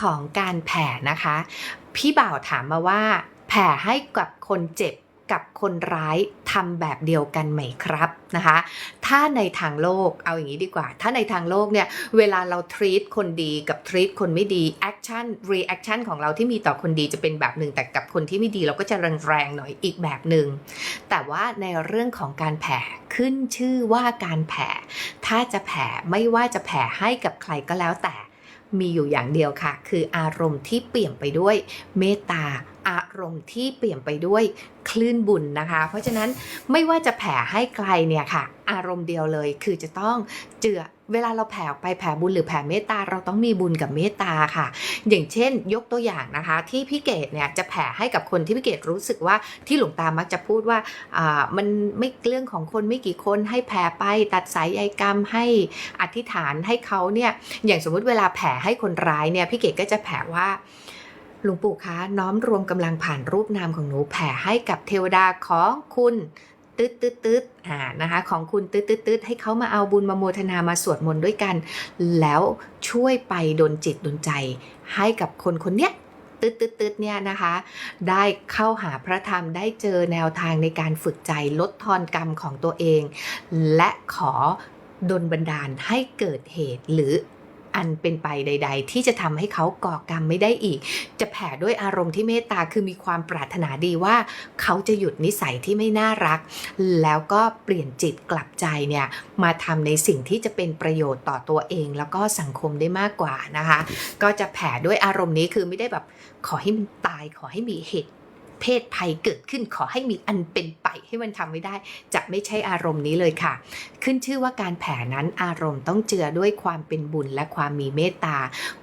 ของการแผ่นะคะ พี่บ่าวถามมาว่า แผ่ให้กับคนเจ็บกับคนร้ายทำแบบเดียวกันไหมครับนะคะ ถ้าในทางโลกเอาอย่างนี้ดีกว่า ถ้าในทางโลกเนี่ย เวลาเรา treat คนดีกับ treat คนไม่ดี action reaction ของเราที่มีต่อคนดีจะเป็นแบบหนึ่งแต่กับคนที่ไม่ดีเราก็จะแรงๆหน่อยอีกแบบหนึ่งแต่ว่าในเรื่องของการแผ่ขึ้นชื่อว่าการแผ่ ถ้าจะแผ่ไม่ว่าจะแผ่ให้กับใครก็แล้วแต่ มีอยู่อย่างเดียวค่ะ คืออารมณ์ที่เปี่ยมไปด้วยเมตตา อารมณ์ที่เปลี่ยมไปด้วยคลื่นบุญนะคะ เพราะฉะนั้นไม่ว่าจะแผ่ให้ใครเนี่ยค่ะ อารมณ์เดียวเลยคือจะต้องเจือเวลาเราแผ่ออกไปแผ่บุญหรือแผ่เมตตาเราต้องมีบุญกับเมตตาค่ะ อย่างเช่น ยกตัวอย่างนะคะ ที่พี่เกดเนี่ยจะแผ่ให้กับคนที่พี่เกดรู้สึกว่าที่หลวงตามักจะพูดว่าอ่ามันไม่เรื่องของคนไม่กี่คนให้แผ่ไปตัดสายใยกรรมให้อธิษฐานให้เขาเนี่ยอย่างสมมุติเวลาแผ่ให้คนร้ายเนี่ยพี่เกดก็จะแผ่ว่า หลวงปู่คะน้อมรวมกำลังผ่านรูปนามของหนูแผ่ให้กับเทวดาของคุณตึ๊ดตึ๊ดตึ๊ดอ่านะคะของคุณตึ๊ดตึ๊ดตึ๊ดให้เขามาเอาบุญมาโมทนามาสวดมนต์ด้วยกัน แล้วช่วยไปดลจิตดลใจให้กับคนคนเนี้ยตึ๊ดตึ๊ดตึ๊ดเนี่ยนะคะ ได้เข้าหาพระธรรมได้เจอแนวทางในการฝึกใจลดทอนกรรมของตัวเอง และขอดลบันดาลให้เกิดเหตุหรือ อันเป็นไปใด ๆ ที่จะทำให้เขาก่อกรรมไม่ได้อีก จะแผ่ด้วยอารมณ์ที่เมตตาคือมีความปรารถนาดีว่า เขาจะหยุดนิสัยที่ไม่น่ารัก แล้วก็เปลี่ยนจิตกลับใจเนี่ยมาทำในสิ่งที่จะเป็นประโยชน์ต่อตัวเอง แล้วก็สังคมได้มากกว่านะคะ ก็จะแผ่ด้วยอารมณ์นี้คือไม่ได้แบบขอให้มันตายขอให้มีเหตุเพศภัยเกิดขึ้นขอให้มีอันเป็นไปให้มันทำไม่ได้ จะไม่ใช่อารมณ์นี้เลยค่ะ ขึ้นชื่อว่าการแผ่นั้นอารมณ์ต้องเจือด้วยความเป็นบุญและความมีเมตตา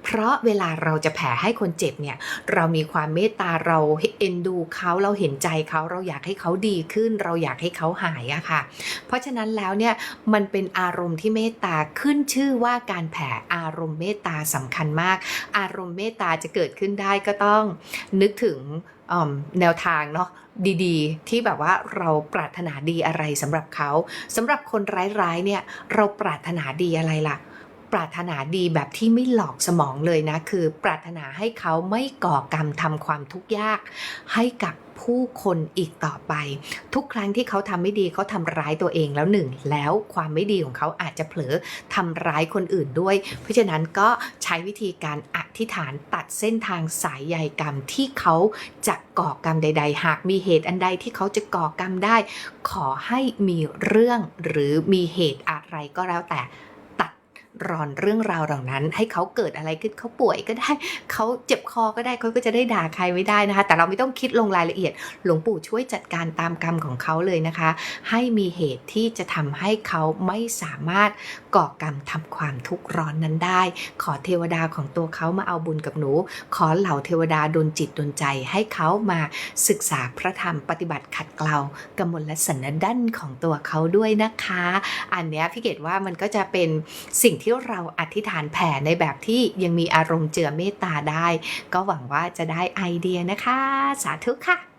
เพราะเวลาเราจะแผ่ให้คนเจ็บเนี่ยเรามีความเมตตาเราเอ็นดูเขาเราเห็นใจเขาเราอยากให้เขาดีขึ้น เราอยากให้เขาหายอะค่ะ เพราะฉะนั้นแล้วเนี่ยมันเป็นอารมณ์ที่เมตตาขึ้นชื่อว่าการแผ่อารมณ์เมตตาสำคัญมาก อารมณ์เมตตาจะเกิดขึ้นได้ก็ต้องนึกถึงแนวทางเนาะ ดีๆ ที่แบบว่าเราปรารถนาดีอะไรสำหรับเขาสำหรับคนร้ายๆเนี่ยเราปรารถนาดีอะไรล่ะ ปรารถนาดีแบบที่ไม่หลอกสมองเลยนะ คือปรารถนาให้เขาไม่ก่อกรรมทำความทุกข์ยาก ให้กับผู้คนอีกต่อไป ทุกครั้งที่เขาทำไม่ดีเขาทำร้ายตัวเองแล้วหนึ่ง แล้วความไม่ดีของเขาอาจจะเผลอทำร้ายคนอื่นด้วย เพราะฉะนั้นก็ใช้วิธีการอธิษฐานตัดเส้นทางสายใยกรรมที่เขาจะก่อกรรมใด ๆ หากมีเหตุอันใดที่เขาจะก่อกรรมได้ ขอให้มีเรื่องหรือมีเหตุอะไรก็แล้วแต่ รอนเรื่องราวเหล่านั้น ให้เขาเกิดอะไรขึ้นเขาป่วยก็ได้ เขาเจ็บคอก็ได้เขาก็จะได้ด่าใครไม่ได้นะคะ แต่เราไม่ต้องคิดลงรายละเอียด หลวงปู่ช่วยจัดการตามกรรมของเขาเลยนะคะ ให้มีเหตุที่จะทำให้เขาไม่สามารถก่อกรรมทำความทุกข์ร้อนนั้นได้ ขอเทวดาของตัวเขามาเอาบุญกับหนู ขอเหล่าเทวดาดลจิตดลใจ ให้เขามาศึกษาพระธรรมปฏิบัติขัดเกลากำมลสันดั้นของตัวเขาด้วยนะคะ อันเนี้ยพี่เกดว่ามันก็จะเป็นสิ่งที่เราอธิษฐานแผ่ในแบบที่ยังมีอารมณ์เจือเมตตาได้ ก็หวังว่าจะได้ไอเดียนะคะ สาธุค่ะ